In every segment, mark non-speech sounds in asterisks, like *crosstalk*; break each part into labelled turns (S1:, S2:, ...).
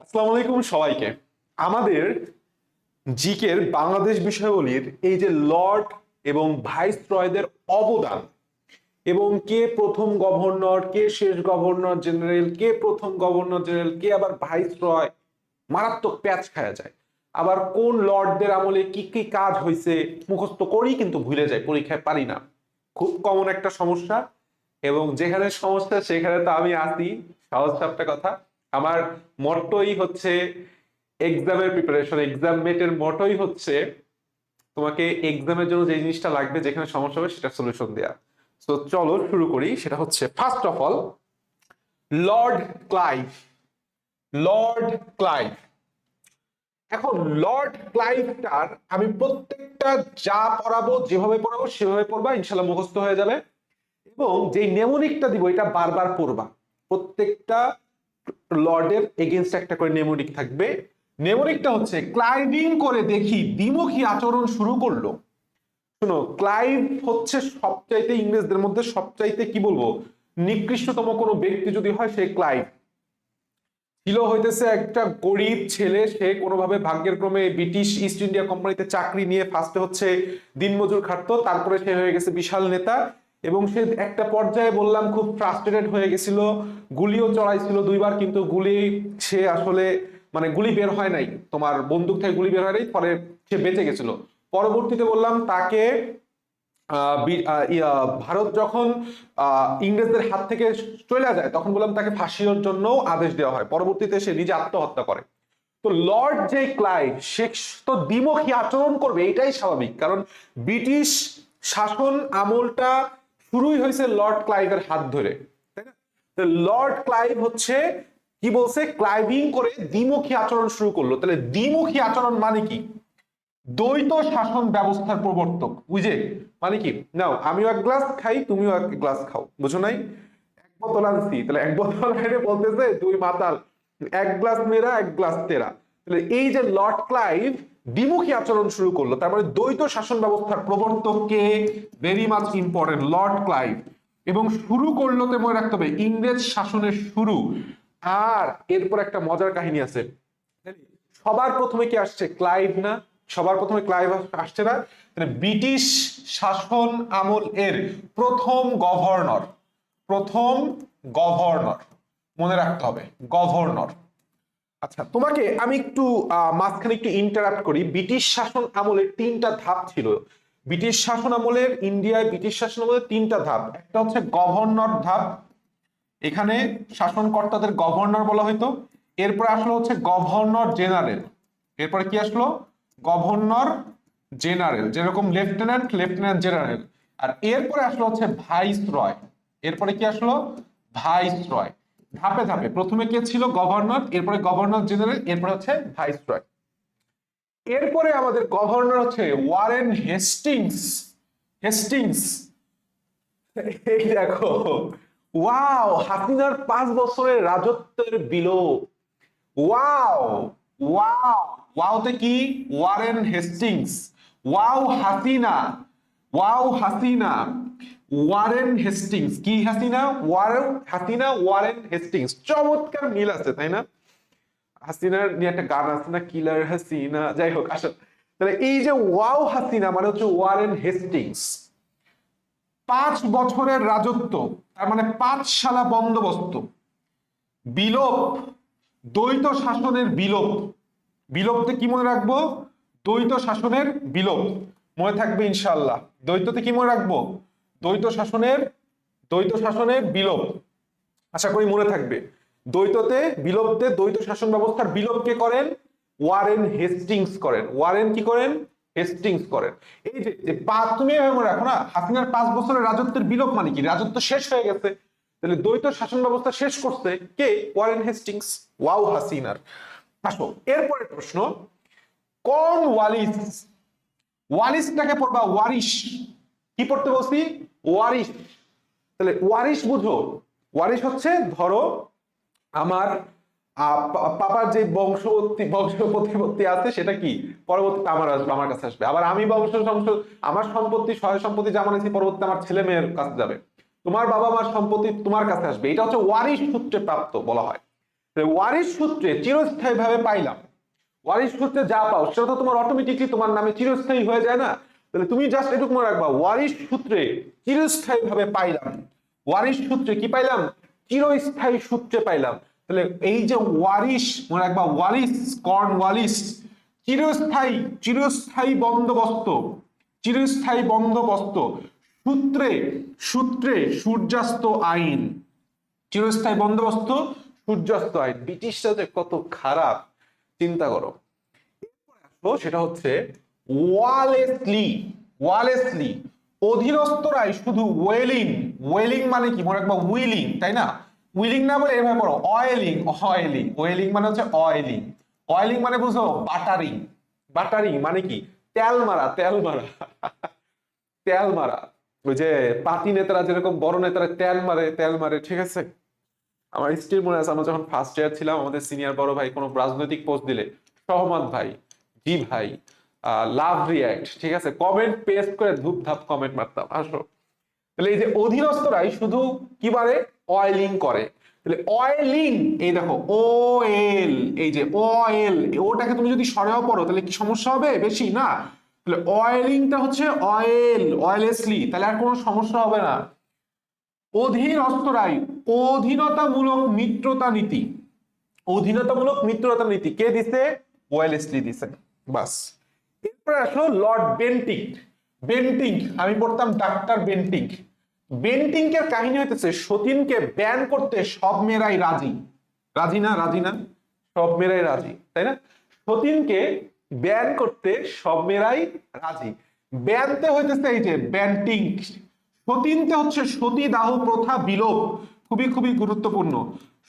S1: আসসালামু আলাইকুম সবাইকে। আমাদের জিকের বাংলাদেশ বিষয়াবলীর এই যে লর্ড এবং ভাইস রয়দের অবদান এবং কে প্রথম গভর্নর, কে শেষ গভর্নর জেনারেল, কে প্রথম গভর্নর জেনারেল, কে আবার ভাইস রয় মারাত্মক প্যাচ খায়া যায়। আবার কোন লর্ডদের আমলে কি কি কাজ হয়েছে মুখস্থ করি কিন্তু ভুলে যায়, পরীক্ষায় পারি না। খুব কমন একটা সমস্যা এবং যেখানে সমস্যা সেখানে তো আমি আসি সহজ একটা কথা। আমার মট্টোই হচ্ছে এক্সামের প্রিপারেশন এক্সাম মেটের মটোই হচ্ছে তোমাকে এক্সামের জন্য যে জিনিসটা লাগবে, যেখানে সমস্যা হবে সেটা সলিউশন দেয়া। তো চলো শুরু করি, সেটা হচ্ছে first of all Lord Clive Lord Clive এখন লর্ড ক্লাইভটার আমি প্রত্যেকটা যা পড়াবো, যেভাবে পড়াবো, সেভাবে পড়বা ইনশাল্লাহ মুখস্থ হয়ে যাবে। এবং যে নেমোনিকটা দিব, এটা বারবার পড়বা। প্রত্যেকটা লর্ডের এগেনস্ট একটা করে নেমোনিক থাকবে। নেমোনিকটা হচ্ছে ক্লাইভিং করে দেখি দ্বিমুখী আচরণ শুরু করল। শুনো ক্লাইভ হচ্ছে সবচাইতে ইংরেজদের মধ্যে সবচাইতে কি বলব? নিকৃষ্টতম কোনো ব্যক্তি যদি হয়, সে ক্লাইভ ছিল হইতেছে একটা গরিব ছেলে, সে কোনোভাবে ভাগ্যের ক্রমে ব্রিটিশ ইস্ট ইন্ডিয়া কোম্পানিতে চাকরি নিয়ে ফার্স্টে হচ্ছে দিনমজুর খাটতো, তারপরে সে হয়ে গেছে বিশাল নেতা। এবং সে একটা পর্যায়ে বললাম, খুব ফ্রাস্ট্রেটেড হয়ে গেছিল। গুলিও চড়াইছিল দুইবার, কিন্তু গুলি সে আসলে মানে গুলি বের হয় নাই। তোমার বন্দুক থেকে গুলি বের হয় নাই, ফলে সে বেঁচে গেছিল। পরবর্তীতে বললাম, তাকে ভারত যখন ইংরেজদের হাত থেকে চলে যায়, তখন বললাম তাকে ফাঁসির জন্য আদেশ দেওয়া হয়। পরবর্তীতে সে নিজে আত্মহত্যা করে। তো লর্ড যে ক্লাইভ, সে তো দ্বিমুখী আচরণ করবে, এটাই স্বাভাবিক। কারণ ব্রিটিশ শাসন আমলটা শুরুই হয়েছে লর্ড ক্লাইভের হাত ধরে, তাই না? লর্ড ক্লাইভ হচ্ছে, কি বলছে? ক্লাইভিং করে দ্বিমুখী আচরণ শুরু করল। তাহলে দ্বিমুখী আচরণ মানে কি? দ্বৈত শাসন ব্যবস্থার প্রবর্তক। বুঝে মানে কি? নাও, আমিও এক গ্লাস খাই, তুমিও এক গ্লাস খাও। বুঝো নাই? এক বোতল আনছি। তাহলে এক বোতল এনে বলতেছে, দুই মাতাল। এক গ্লাস মেরা এক গ্লাস তেরা। তাহলে এই যে লর্ড ক্লাইভ দ্বিমুখী আচরণ শুরু করল। তার মানে দ্বৈত শাসন ব্যবস্থার প্রবর্তক কে very much important Lord Clive এবং শুরু করল তো মনে রাখতে হবে, ইংরেজ শাসনের শুরু। আর এরপর একটা মজার কাহিনী আছে। সবার প্রথমে কি আসছে? ক্লাইভ না? সবার প্রথমে ক্লাইভ আসছে না? মানে ব্রিটিশ শাসন আমল এর প্রথম গভর্নর প্রথম গভর্নর মনে রাখতে হবে গভর্নর আচ্ছা তোমাকে আমি একটু মাঝখানে একটু ইন্টারাপ্ট করি। ব্রিটিশ শাসন আমলের তিনটা ধাপ ছিল। ব্রিটিশ শাসন আমলের, ইন্ডিয়ায় ব্রিটিশ শাসন আমলের তিনটা ধাপ। একটা হচ্ছে গভর্নর ধাপ। এখানে শাসনকর্তাদের গভর্নর বলা হইতো। এরপরে আসলো হচ্ছে গভর্নর জেনারেল এরপরে কি আসলো? গভর্নর জেনারেল যেরকম লেফটেন্যান্ট লেফটেন্যান্ট জেনারেল আর এরপরে আসলো হচ্ছে ভাইস রয় এরপরে কি আসলো? ভাইস রয় ধাপে ধাপে। প্রথমে কে ছিল? গভর্নর, এরপরে গভর্নর জেনারেল, এরপরে হচ্ছে ভাইস রয় এরপরে আমাদের গভর্নর হচ্ছে ওয়ারেন হেস্টিংস। হেস্টিংস। এই দেখো। ওয়াও, হাসিনার পাঁচ বছরের রাজত্বের বিলোপ। Wow wow. ওয়াওতে কি? Warren Hastings. Wow Hasina. Wow Hasina. Warren Hastings কি Hasina? Warren Hasina Warren Hastings চমৎকার মিল আছে, তাই না? হাসিনার নিয়ে একটা গান আছে না কিলার হাসিনা। যাই হোক আসলে তাহলে এই যে ওয়াও হাসিনা মানে হচ্ছে ওয়ারেন হেস্টিংস পাঁচ বছরের রাজত্ব, তার মানে পাঁচ সালা বন্দোবস্ত। বিলোপ, দ্বৈত শাসনের বিলোপ। বিলোপতে কি মনে রাখব? দ্বৈত শাসনের বিলোপ। মনে থাকবে ইনশাল্লাহ দ্বৈততে কি মনে রাখব? দ্বৈত শাসনের দ্বৈত শাসনের বিলোপ। আশা করি মনে থাকবে। দ্বৈততে বিলোপতে দ্বৈত শাসন ব্যবস্থার বিলোপ কে করেন? ওয়ারেন হেস্টিংস করেন। ওয়ারেন কি করেন? হেস্টিংস করেন। এই যে যে পা- তুমি মনে রাখো না? হাসিনার পাঁচ বছরের রাজত্বের বিলোপ মানে কি? রাজত্ব শেষ হয়ে গেছে। তাহলে দ্বৈত শাসন ব্যবস্থা শেষ করছে কে? Warren Hastings. ওয়াও, হাসিনার। আসো এরপরে প্রশ্ন। কোন ওয়ালিস, ওয়ালিসটাকে পড়বা ওয়ারিশ। কি পড়তে বলছি? ওয়ারিশ। তাহলে ওয়ারিশ বুঝো। ওয়ারিশ হচ্ছে, ধরো, আমার পাপার যে বংশবর্তী বংশ প্রতিপত্তি আছে, সেটা কি? পরবর্তীতে আমার আসবে, আমার কাছে আসবে। আবার আমি বংশ বংশ আমার সম্পত্তি, সহায় সম্পত্তি যা মানেছি পরবর্তীতে আমার ছেলে মেয়ের কাছে যাবে। তোমার বাবা মার সম্পত্তি তোমার কাছে আসবে। এটা হচ্ছে ওয়ারিশ সূত্রে প্রাপ্ত বলা হয়। ওয়ারিশ সূত্রে চিরস্থায়ী ভাবে পাইলাম। ওয়ারিশ সূত্রে যা পাও, সেটা তো তোমার অটোমেটিকলি তোমার নামে চিরস্থায়ী হয়ে যায় না। তাহলে তুমি জাস্ট এটুকু মনে রাখবা, ওয়ারিশ সূত্রে চিরস্থায়ী ভাবে পাইলাম। ওয়ারিশ সূত্রে কি পাইলাম? চিরস্থায়ী সূত্রে পাইলাম। তাহলে এই যে ওয়ারিশ, মনে রাখবা, ওয়ারিশ, কর্ন ওয়ালিশ চিরস্থায়ী চিরস্থায়ী বন্দোবস্ত চিরস্থায়ী বন্দোবস্ত, সূত্রে সূত্রে সূর্যাস্ত আইন। চিরস্থায়ী বন্দোবস্ত, সূর্যাস্ত আইন। ব্রিটিশরা যে কত খারাপ, চিন্তা করো। সেটা হচ্ছে ওয়ালেসলি ওয়ালেসলি। অধীনস্থরাই শুধু ওয়েলিং ওয়েলিং মানে কি? মনে রাখবা, উইলিং, তাই না? উইলিং না বলে এভাবে পড়ো অয়েলিং অয়েলিং। ওয়েলিং মানে হচ্ছে অয়েলিং। অয়েলিং মানে বুঝো, বাটারিং। বাটারিং মানে কি? তেল মারা তেল মারা। *laughs* তেল মারা। ওই যে পার্টি নেতারা যেরকম, বড় নেতারা তেল মারে তেল মারে, ঠিক আছে? আমার স্টিল মনে আছে, আমরা যখন ফার্স্ট ইয়ার ছিলাম, আমাদের সিনিয়র বড় ভাই কোনো রাজনৈতিক পোস্ট দিলে, সহমত ভাই, জি ভাই লাভ রিয়াক্ট ঠিক আছে? কমেন্ট পেস্ট করে ধূপ ধাপ কমেন্ট মারতাম, আসো। তাহলে এই যে অধীনস্থরাই শুধু কি বারে অয়েলিং করে। তাহলে অয়েলিং এই দেখো ও এল এই যে অয়েল ওটাকে তুমি যদি সরেও পড়ো, তাহলে কি সমস্যা হবে? বেশি, না? তাহলে অয়েলিংটা হচ্ছে অয়েল অয়েলেসলি তাহলে আর কোনো সমস্যা হবে না। অধীনস্থরাই, অধীনতামূলক মিত্রতা নীতি। অধীনতামূলক মিত্রতা নীতি, কে দিছে? ওয়েলেসলি দিছে। বাস। এরপরে আসলো লর্ড বেন্টিং বেন্টিং আমি পড়তাম ডাক্তার বেন্টিং বেন্টিং এর কাহিনী হইতেছে, সতীনকে ব্যান করতে সব মেয়েরাই রাজি। রাজি না রাজি না? সব মেয়েরাই রাজি, তাই না? সতীনকে ব্যান করতে সব মেয়েরাই রাজি। ব্যানতে হইতেছে এই যে ব্যান্টিং সতীনতে হচ্ছে সতী দাহ প্রথা বিলোপ। খুবই খুবই গুরুত্বপূর্ণ।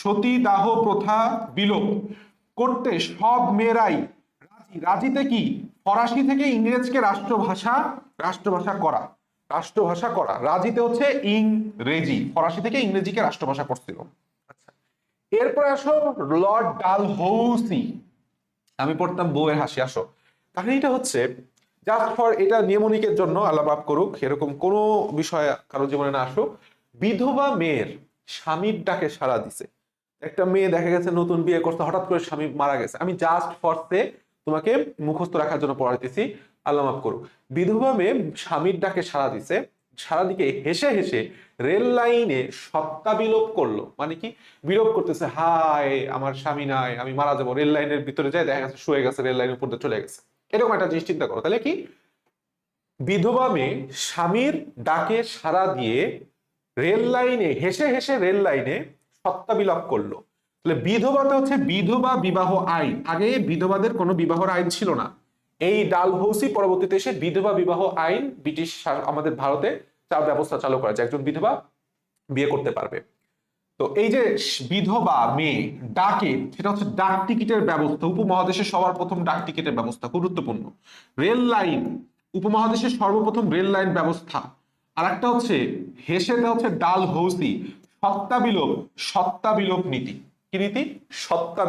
S1: সতী দাহ প্রথা বিলোপ। করতে সব মেয়েরাই রাজি। রাজিতে কি? ফরাসি থেকে ইংরেজকে রাষ্ট্রভাষা রাষ্ট্রভাষা করা রাষ্ট্রভাষা করা। রাজিতে হচ্ছে ইংরেজি। ফরাসি থেকে ইংরেজিকে রাষ্ট্রভাষা করছিল। আচ্ছা এরপরে আসো লর্ড ডাল হৌসি আমি পড়তাম বউয়ের হাসি, আসো। কাহিনীটা হচ্ছে জাস্ট ফর এটা নিয়মনিকের জন্য মাফ করুক, এরকম কোনো বিষয় কারও জীবনে না আসুক, বিধবা মেয়ের স্বামীর ডাকে সাড়া দিছে। একটা মেয়ে দেখা গেছে নতুন বিয়ে করছে, হঠাৎ করে স্বামী মারা গেছে। আমি জাস্ট ফরসে তোমাকে মুখস্থ রাখার জন্য পড়াইতেছি। আল্লাহ মাফ করুক। বিধবা মেয়ে স্বামীর ডাকে সাড়া দিছে। সারা দিকে হেসে হেসে রেল লাইনে সত্তা বিলোপ করল। মানে কি? বিলোপ করতেছে হাই আমার স্বামী নাই, আমি মারা যাব। রেল লাইনের ভিতরে যাই দেখা গেছে শুয়ে গেছে, রেল লাইনের উপর চলে গেছে। এরকম একটা জিনিস চিন্তা করো। তাহলে কি? বিধবা মেয়ে স্বামীর ডাকে সাড়া দিয়ে রেল লাইনে, হেসে হেসে রেল লাইনে সত্তা বিলাপ করল। তাহলে বিধবাতে হচ্ছে বিধবা বিবাহ আইন। আগে বিধবাদের কোনো বিবাহর আইন ছিল না। এই ডালহৌসি পরবর্তীতে এসে বিধবা বিবাহ আইন ব্রিটিশ আমাদের ভারতে চার ব্যবস্থা চালু করা যে একজন বিধবা বিয়ে করতে পারবে। তো এই যে বিধবা মেয়ে ডাকে, সেটা হচ্ছে ডাক টিকিটের ব্যবস্থা। উপমহাদেশে সবার প্রথম ডাক টিকিটের ব্যবস্থা গুরুত্বপূর্ণ। রেল লাইন উপমহাদেশের সর্বপ্রথম রেল লাইন ব্যবস্থা। আর একটা হচ্ছে, হেসেতে হচ্ছে ডাল হৌসি সত্তা বিলোপ সত্তা বিলোপ নীতি। কি নীতি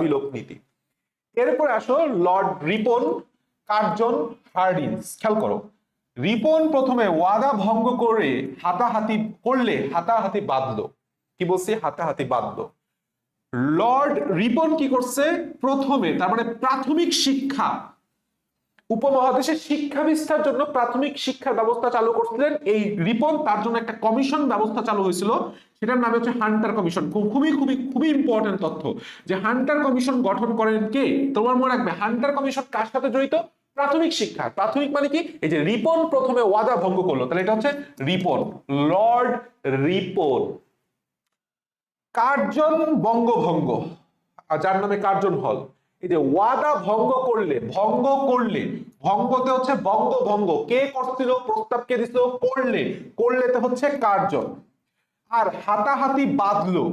S1: বিলোপ নীতি। এরপরে আসো লর্ড রিপন, কার্জন হার্ডিন্স খেয়াল করো, রিপন প্রথমে ওয়াদা ভঙ্গ করে হাতাহাতি করলে হাতাহাতি বাঁধলো। কি বলছি? হাতাহাতি বাঁধলো। লর্ড রিপন কি করছে? প্রথমে, তার মানে প্রাথমিক শিক্ষা, উপমহাদেশে শিক্ষা বিস্তার জন্য প্রাথমিক শিক্ষার ব্যবস্থা চালু করছিলেন। এই রিপন, তার জন্য একটা কমিশন ব্যবস্থা চালু হয়েছিল। সেটার নাম হচ্ছে হান্টার কমিশন। খুব- খুবই খুবই খুবই ইম্পর্টেন্ট তথ্য যে হান্টার কমিশন গঠন করেন কে? তোমার মনে রাখবে, হান্টার কমিশন কার সাথে জড়িত? প্রাথমিক শিক্ষা প্রাথমিক মানে কি? এই যে রিপন প্রথমে ওয়াদা ভঙ্গ করল, তাহলে এটা হচ্ছে রিপন, লর্ড রিপন। কার্জন বঙ্গভঙ্গ যার নামে কার্জন হল। এই যে ওয়াদা ভঙ্গ করলে ভঙ্গ করলে, ভঙ্গতে হচ্ছে বঙ্গভঙ্গ। কে করছিল? প্রস্তাব কে দিছিল করলে। করলেতে হচ্ছে কার্জন। আর হাতাহাতি বাঁধলো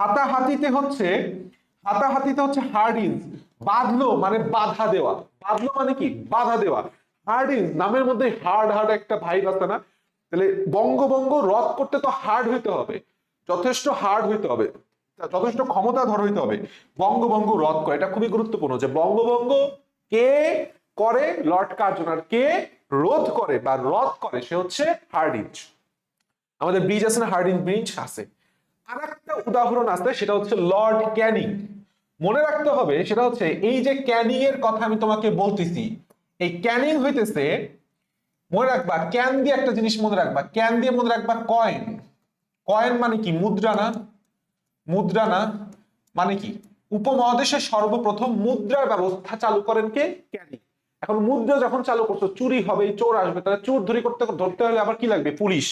S1: হাতাহাতিতে হচ্ছে হাতাহাতিতে হচ্ছে হার্ডিন্স বাঁধলো মানে বাধা দেওয়া। বাঁধলো মানে কি? বাধা দেওয়া। হার্ডিন্স নামের মধ্যে হার্ড হার্ড একটা ভাইব আছে না? তাহলে বঙ্গবঙ্গ রদ করতে তো হার্ড হইতে হবে। যথেষ্ট হার্ড হইতে হবে। যথেষ্ট ক্ষমতা ক্ষমতাধর হইতে হবে। বঙ্গবঙ্গ রদ করে, এটা খুবই গুরুত্বপূর্ণ যে বঙ্গবঙ্গ কে করে, লর্ড কার্জন আর কে রোধ করে বা রদ করে, সে হচ্ছে হার্ডিঞ্জ আমাদের ব্রিজ আছে না, হার্ডিন ব্রিজ আছে। আর একটা উদাহরণ আছে, সেটা হচ্ছে লর্ড ক্যানিং। মনে রাখতে হবে, সেটা হচ্ছে এই যে ক্যানিং এর কথা আমি তোমাকে বলতেছি, এই ক্যানিং হইতেছে, মনে রাখবা, ক্যান দিয়ে একটা জিনিস মনে রাখবা, ক্যান দিয়ে মনে রাখবা কয়েন। কয়েন মানে কি? মুদ্রা না? মুদ্রা না? মানে কি? উপমহাদেশে সর্বপ্রথম মুদ্রার ব্যবস্থা চালু করেন কে? ক্যানিং। এখন মুদ্রা যখন চালু করছ চুরি হবে, চোর আসবে, তাহলে চোর ধরি করতে ধরতে হলে আবার কি লাগবে? পুলিশ।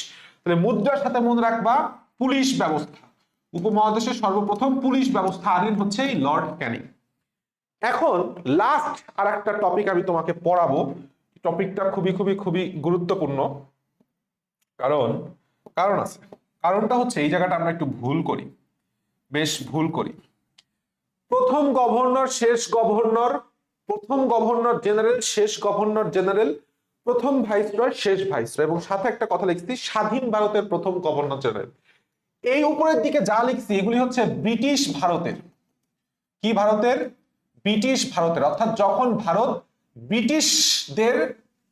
S1: তাহলে মুদ্রার সাথে মনে রাখবা পুলিশ ব্যবস্থা। উপমহাদেশের সর্বপ্রথম পুলিশ ব্যবস্থা আনেন হচ্ছে এই লর্ড ক্যানিং। এখন লাস্ট আর একটা টপিক আমি তোমাকে পড়াবো। টপিকটা খুবই খুবই খুবই গুরুত্বপূর্ণ। কারণ কারণ আছে। কারণটা হচ্ছে এই জায়গাটা আমরা একটু ভুল করি। বেশ ভুল করি। প্রথম গভর্নর, শেষ গভর্নর, প্রথম গভর্নর জেনারেল শেষ গভর্নর জেনারেল প্রথম ভাইসরয়, শেষ ভাইসরয় এবং সাথে একটা কথা লিখছি, স্বাধীন ভারতের প্রথম গভর্নর জেনারেল এই উপরের দিকে যা লিখছি, এগুলি হচ্ছে ব্রিটিশ ভারতের। কি ভারতের? ব্রিটিশ ভারতের। অর্থাৎ যখন ভারত ব্রিটিশদের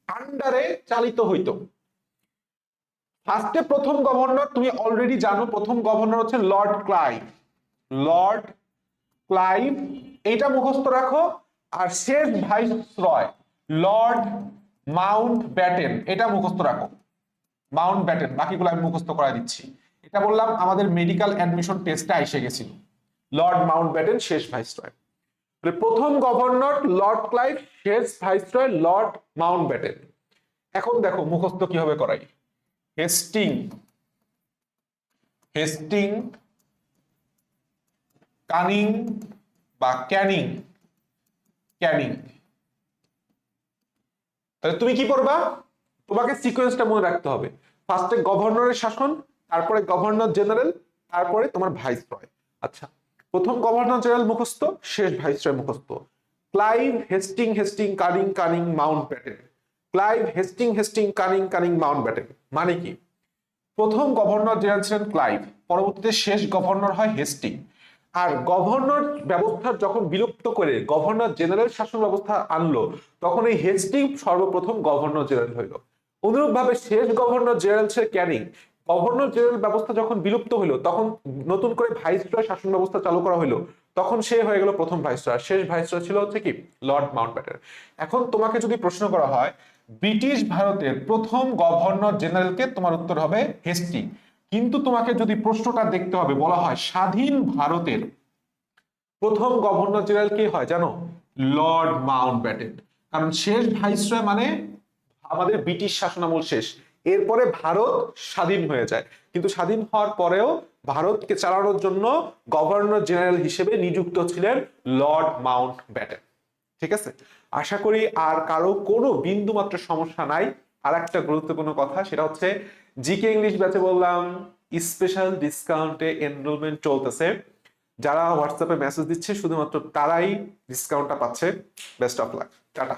S1: আন্ডারে চালিত হইতো। ফার্স্টে প্রথম গভর্নর, তুমি অলরেডি জানো, প্রথম গভর্নর হচ্ছে লর্ড ক্লাইভ। লর্ড ক্লাইভ এটা মুখস্থ রাখো, আর শেষ ভাইসরয়, লর্ড মাউন্ট ব্যাটেন, এটা মুখস্থ রাখো। মাউন্ট ব্যাটেন, বাকিগুলো আমি মুখস্থ করা দিচ্ছি। এটা বললাম, আমাদের মেডিকেল অ্যাডমিশন টেস্টে এসে গেছিল। লর্ড মাউন্ট ব্যাটেন, শেষ ভাইসরয়। তাহলে প্রথম গভর্নর লর্ড ক্লাইভ, শেষ ভাইসরয় লর্ড মাউন্ট ব্যাটেন। এখন দেখো, মুখস্থ কীভাবে করাই? হেস্টিং। হেস্টিং, কানিং বা ক্যানিং। ক্যানিং। তাহলে তুমি কি করবা তোমাকে সিকোয়েন্সটা মনে রাখতে হবে। ফার্স্টে গভর্নরের শাসন, তারপরে গভর্নর জেনারেল তারপরে তোমার ভাইসরয় আচ্ছা প্রথম গভর্নর জেনারেল মুখস্থ, শেষ ভাইস ভাইসরয় মুখস্থ। Clive Hasting Hasting Canning Canning Mountbatten. Clive Hasting Hasting Canning Canning Mountbatten মানে কি? প্রথম গভর্নর জেনারেল ছিলেন ক্লাইভ, পরবর্তীতে শেষ গভর্নর হয় হেস্টিং। আর গভর্নর ব্যবস্থা যখন বিলুপ্ত করে গভর্নর জেনারেল শাসন ব্যবস্থা আনলো, তখন এই হেস্টিং সর্বপ্রথম গভর্নর জেনারেল হইল। অনুরূপভাবে শেষ গভর্নর জেনারেল ছিল ক্যানিং। গভর্নর জেনারেল ব্যবস্থা যখন বিলুপ্ত হইল, তখন নতুন করে ভাইসরয় শাসন ব্যবস্থা চালু করা হইল, তখন সে হয়ে গেল প্রথম ভাইসরয় শেষ ভাইসরয় ছিল হচ্ছে কি? লর্ড মাউন্ট ব্যাটেন এখন তোমাকে যদি প্রশ্ন করা হয়, ব্রিটিশ ভারতের প্রথম গভর্নর জেনারেলকে তোমার উত্তর হবে হেস্টিং। কিন্তু তোমাকে যদি প্রশ্নটা দেখতে হবে, বলা হয় স্বাধীন ভারতের প্রথম গভর্নর জেনারেল কে হয় জানো? লর্ড মাউন্ট ব্যাটেন কারণ শেষ ভাইসরয় মানে আমাদের ব্রিটিশ শাসনামল শেষ। এরপরে ভারত স্বাধীন হয়ে যায়। কিন্তু স্বাধীন হওয়ার পরেও ভারতকে চালানোর জন্য গভর্নর জেনারেল হিসেবে নিযুক্ত ছিলেন লর্ড মাউন্ট ব্যাটেন ঠিক আছে? আশা করি আর কারও কোনো বিন্দু মাত্র সমস্যা নাই। আর একটা গুরুত্বপূর্ণ কথা, সেটা হচ্ছে, জিকে ইংলিশ ব্যাচে বললাম স্পেশাল ডিসকাউন্টে এনরোলমেন্ট চলতেছে। যারা হোয়াটসঅ্যাপে মেসেজ দিচ্ছে, শুধুমাত্র তারাই ডিসকাউন্টটা পাচ্ছে। Best of luck tata.